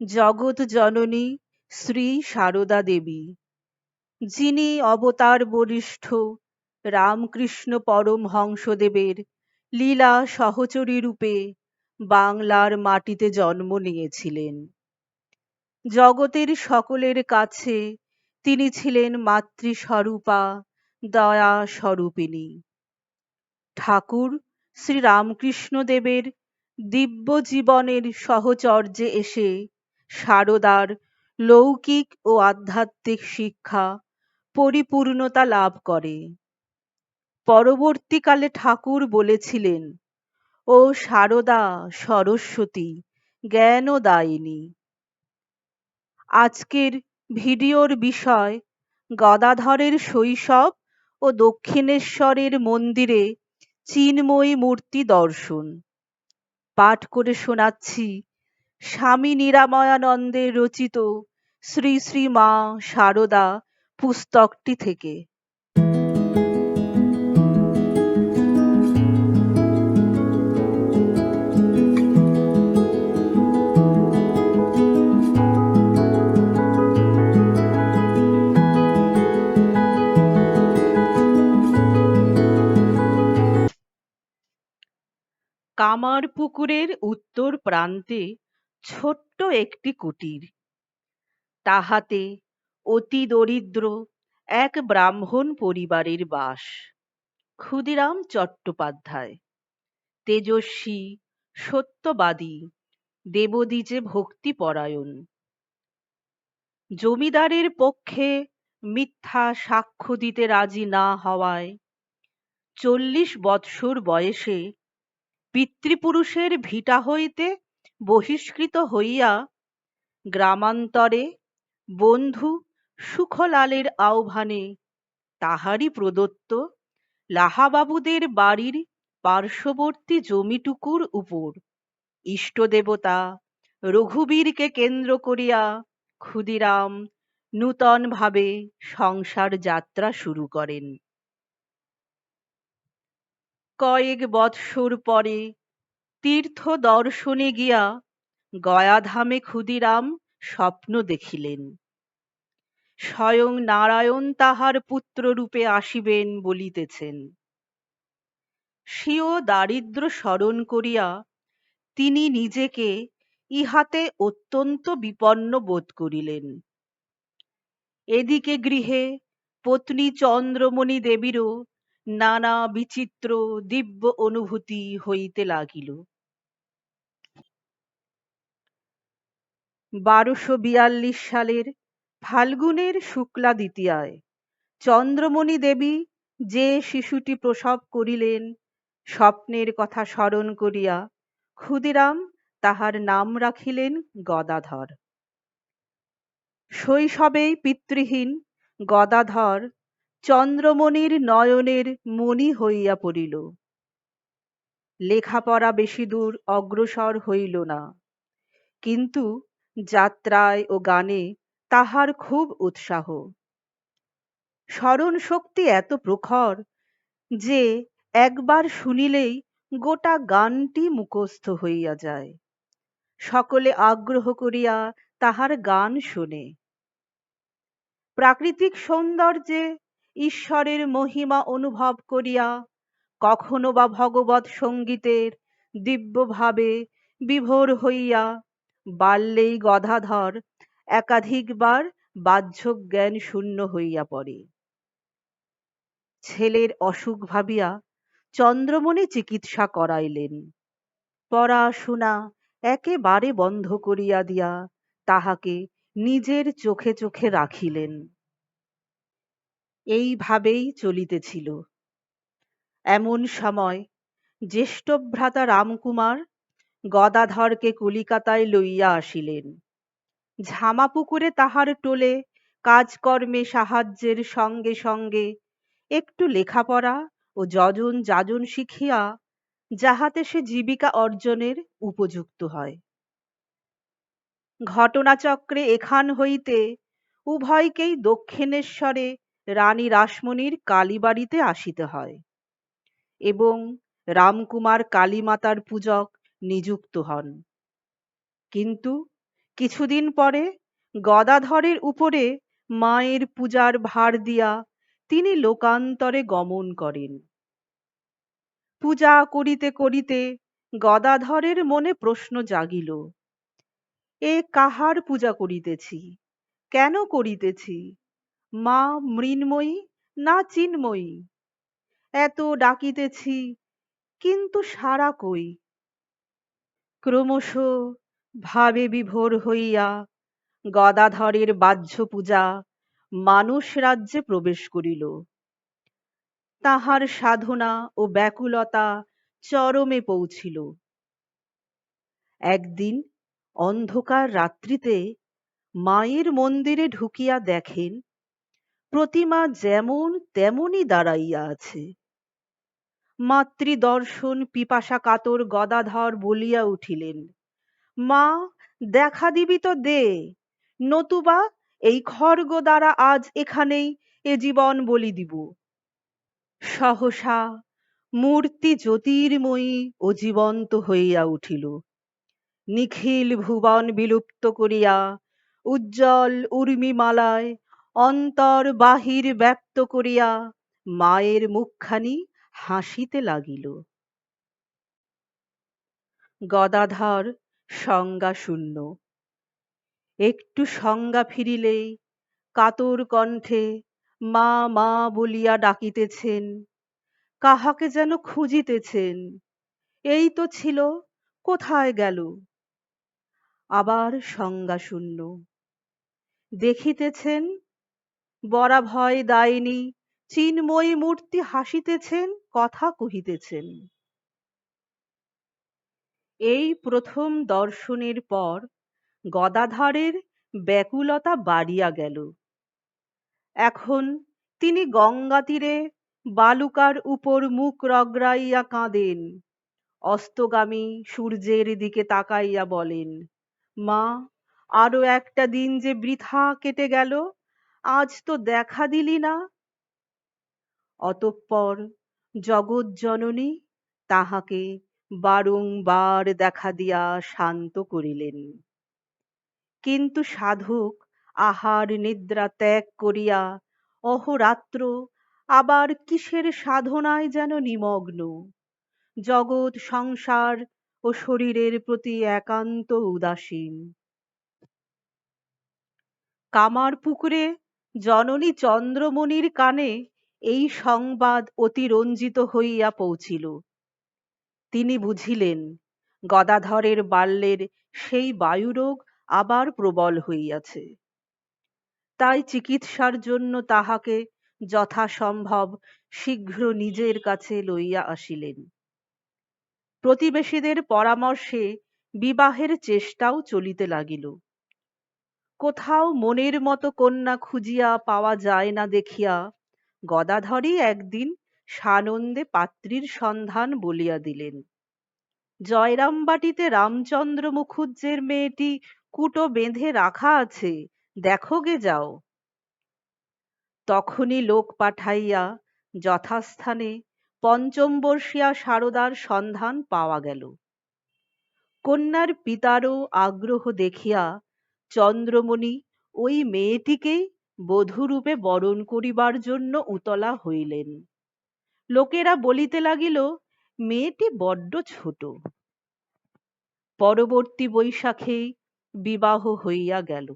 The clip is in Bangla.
জগৎ জননী শ্রী সারদা দেবী। যিনি অবতার বরিষ্ঠ রামকৃষ্ণ পরমহংসদেবের লীলা সহচরী রূপে বাংলার মাটিতে জন্ম নিয়েছিলেন। জগতের সকলের কাছে তিনি ছিলেন মাতৃস্বরূপা দয়া স্বরূপিণী ঠাকুর শ্রী রামকৃষ্ণদেবের দিব্য জীবনের সহচর্যে এসে সারদার লৌকিক ও আধ্যাত্মিক শিক্ষা পরিপূর্ণতা লাভ করে। পরবর্তীকালে ঠাকুর বলেছিলেন, ও সারদা সরস্বতী, জ্ঞান দায়িনী। আজকের ভিডিওর বিষয়, গদাধরের শৈশব ও দক্ষিণেশ্বরের মন্দিরে চিন্ময়ী মূর্তি দর্শন। পাঠ করে শোনাচ্ছি স্বামী নিরাময়ানন্দের রচিত শ্রী শ্রী মা সারদা পুস্তকটি থেকে। কামার পুকুরের উত্তর প্রান্তে ছোট্ট একটি কুটির। তাহাতে অতি দরিদ্র এক ব্রাহ্মণ পরিবারের বাস। ক্ষুদিরাম চট্টোপাধ্যায়, তেজস্বী, সত্যবাদী দেবদ্বিজে ভক্তিপরায়ণ। জমিদারের পক্ষে মিথ্যা সাক্ষ্য দিতে রাজি না হওয়ায় চল্লিশ বৎসর বয়সে পিতৃপুরুষের ভিটা হইতে বহিষ্কৃত হইয়া গ্রামান্তরে বন্ধু সুখলালের আহ্বানে তাহারই প্রদত্ত লাহাবাবুদের বাড়ির পার্শ্ববর্তী জমিটুকুর উপর। ইষ্টদেবতা রঘুবীরকে কেন্দ্র করিয়া ক্ষুদিরাম নূতনভাবে সংসার যাত্রা শুরু করেন। কয়েক বৎসর পরে তীর্থ দর্শনে গিয়া গয়াধামে ক্ষুদিরাম স্বপ্ন দেখিলেন। স্বয়ং নারায়ণ তাহার পুত্ররূপে আসিবেন বলিতেছেন। স্বীয় দারিদ্র স্মরণ করিয়া তিনি নিজেকে ইহাতে অত্যন্ত বিপন্ন বোধ করিলেন। এদিকে গৃহে পত্নী চন্দ্রমণি দেবীরও নানা বিচিত্র দিব্য অনুভূতি হইতে লাগিল। বারোশো বিয়াল্লিশ সালের ফাল্গুনের শুক্লা দ্বিতীয়ায়। চন্দ্রমণি দেবী যে শিশুটি প্রসব করিলেন, স্বপ্নের কথা স্মরণ করিয়া ক্ষুদিরাম তাহার নাম রাখিলেন গদাধর। শৈশবেই পিতৃহীন গদাধর চন্দ্রমণির নয়নের মণি হইয়া পড়িল। লেখাপড়া বেশি দূর অগ্রসর হইল না। কিন্তু যাত্রায় ও গানে তাহার খুব উৎসাহ। স্মরণ শক্তি এত প্রখর যে একবার শুনিলেই গোটা গানটি মুখস্থ হইয়া যায়। সকলে আগ্রহ করিয়া তাহার গান শুনে। প্রাকৃতিক সৌন্দর্যে ঈশ্বরের মহিমা অনুভব করিয়া কখনো বা ভগবত সঙ্গীতের দিব্যভাবে বিভোর হইয়া বাল্যেই গদাধর, একাধিকবার বাহ্য জ্ঞান শূন্য হইয়া পড়ে। ছেলের অসুখ ভাবিয়া চন্দ্রমণি চিকিৎসা করাইলেন। পড়াশুনা একেবারে বন্ধ করিয়া দিয়া তাহাকে নিজের চোখে চোখে রাখিলেন। এইভাবেই চলিতেছিল। এমন সময় জ্যেষ্ঠভ্রাতা রামকুমার গদাধরকে কলিকাতায় লইয়া আসিলেন। ঝামাপুকুরে তাহার টোলে কাজকর্মে সাহায্যের সঙ্গে সঙ্গে একটু লেখাপড়া ও যজন যাজন শিখিয়া যাহাতে সে জীবিকা অর্জনের উপযুক্ত হয়। ঘটনাচক্রে এখান হইতে উভয়কেই দক্ষিণেশ্বরে রানী রাসমণির কালীবাড়িতে আসিতে হয় এবং রামকুমার কালীমাতার পূজক নিযুক্ত হন। কিন্তু কিছুদিন পরে গদাধরের উপরে মায়ের পূজার ভার দিয়া তিনি লোকান্তরে গমন করেন। পূজা করিতে করিতে গদাধরের মনে প্রশ্ন জাগিল, এ কাহার পূজা করিতেছি? কেন করিতেছি? মা মৃন্ময়ী না চিন্ময়ী? এত ডাকিতেছি, কিন্তু সারা কই? ক্রমশ ভাবে বিভোর হইয়া গদাধরের বাহ্য পূজা মানুষ রাজ্যে প্রবেশ করিল। তাহার সাধনা ও ব্যাকুলতা চরমে পৌঁছিল। একদিন অন্ধকার রাত্রিতে মায়ের মন্দিরে ঢুকিয়া দেখেন প্রতিমা যেমন তেমনই দাঁড়াইয়া আছে। মাতৃদর্শন পিপাসা কাতর গদাধর বলিয়া উঠিলেন। মা, দেখা দিবি তো দে, নতুবা এই খর্গ দ্বারা আজ এখানেই এ জীবন বলি দিব। সহসা মূর্তি জ্যোতির্ময়ী ও জীবন্ত হইয়া উঠিল। নিখিল ভুবন বিলুপ্ত করিয়া উজ্জ্বল উর্মিমালায় অন্তর বাহির ব্যক্ত করিয়া মায়ের মুখখানি হাসিতে লাগিল। গদাধর সংজ্ঞা শূন্য একটু সংজ্ঞা ফিরিলেই কাতর কণ্ঠে মা মা বলিয়া ডাকিতেছেন, কাহাকে যেন খুঁজিতেছেন, এই তো ছিল, কোথায় গেল? আবার সংজ্ঞা শূন্য দেখিতেছেন বরা ভয় দায়নি চিন্ময়ী মূর্তি হাসিতেছেন, কথা কহিতেছেন। এই প্রথম দর্শনের পর গদাধরের ব্যাকুলতা বাড়িয়া গেল। এখন তিনি গঙ্গা তীরে বালুকার উপর মুখ রগড়াইয়া কাঁদেন। অস্তগামী সূর্যের দিকে তাকাইয়া বলেন, মা, আরও একটা দিন যে বৃথা কেটে গেল, আজ তো দেখা দিলি না অতঃপর জগৎজননী তাহাকে বারংবার দেখা দিয়া শান্ত করিলেন। কিন্তু সাধক আহার নিদ্রা ত্যাগ করিয়া অহরাত্র আবার কিসের সাধনায় যেন নিমগ্ন? জগৎ সংসার ও শরীরের প্রতি একান্ত উদাসীন। কামার পুকুরে জননী চন্দ্রমণির কানে এই সংবাদ অতিরঞ্জিত হইয়া পৌঁছিল। তিনি বুঝিলেন, গদাধরের বাল্যের সেই বায়ুরোগ আবার প্রবল হইয়াছে। তাই চিকিৎসার জন্য তাহাকে যথাসম্ভব শীঘ্র নিজের কাছে লইয়া আসিলেন। প্রতিবেশীদের পরামর্শে বিবাহের চেষ্টাও চলিতে লাগিল। কোথাও মনের মতো কন্যা খুঁজিয়া পাওয়া যায় না দেখিয়া গদাধরই একদিন সানন্দে পাত্রীর সন্ধান বলিয়া দিলেন। জয়রামবাটিতে রামচন্দ্র মুখুজ্জের মেয়েটি কুটো বেঁধে রাখা আছে, দেখো গে যাও। তখনই লোক পাঠাইয়া যথাস্থানে পঞ্চম বর্ষিয়া সারদার সন্ধান পাওয়া গেল। কন্যার পিতারও আগ্রহ দেখিয়া চন্দ্রমণি ওই মেয়েটিকেই বধূরূপে বরণ করিবার জন্য উতলা হইলেন। লোকেরা বলিতে লাগিল, মেয়েটি বড্ড ছোট। পরবর্তী বৈশাখেই বিবাহ হইয়া গেল।